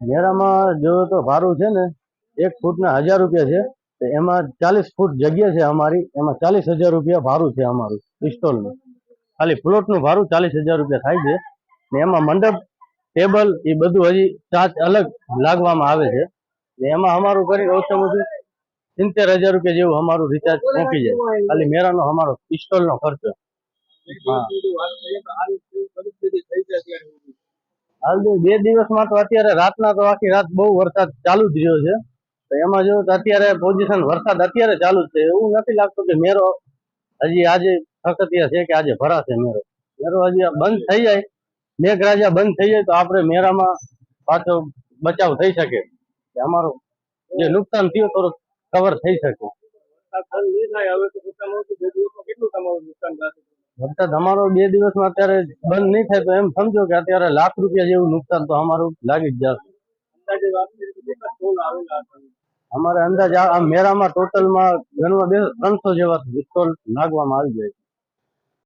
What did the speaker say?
મેળામાં જો તો ભાડું છે ને, એક ફૂટના હજાર રૂપિયા છે, તો એમાં ચાલીસ ફૂટ જગ્યા છે અમારી, એમાં ચાલીસ હજાર રૂપિયા ભાડું છે અમારું પિસ્ટોલનું ખાલી પ્લોટનું ભાડું ચાલીસ હજાર રૂપિયા થાય છે, ને એમાં મંડપ, ટેબલ, એ બધું હજી ચાર્જ અલગ લાગવામાં આવે છે, ને એમાં અમારું કરી ઓછામાં ઓછું સિત્તેર હજાર રૂપિયા જેવું અમારું રિચાર્જ પહોંચી જાય. ખાલી મેળાનો અમારો પિસ્ટોલનો ખર્ચો. હા. હાલ બે દિવસમાં તો અત્યારે રાતના તો આખી રાત બહુ વરસાદ ચાલુ જ રહ્યો છે. તો એમાં જો અત્યારે પોઝિશન વરસાદ અત્યારે ચાલુ જ છે. એવું નથી લાગતું કે મેરો હજી આજે ફકતિયા છે કે આજે ભરાશે મેરો. મેરો હજી બંધ થઈ જાય. મેઘરાજા બંધ થઈ જાય તો આપણે મેરામાં પાછો બચાવ થઈ શકે. અમારું જે નુકસાન થયું થોડુંક કવર થઈ શકે. વરસાદ અમારો બે દિવસમાં અત્યારે બંધ નહીં થાય તો એમ સમજો કે અત્યારે લાખ રૂપિયા જેવું નુકસાન તો અમારું લાગી જ જશે. અમારે અંદાજ આ મેળામાં ટોટલમાં ગણવા બે ત્રણસો જેવા સ્ટોલ નાખવામાં આવી જાય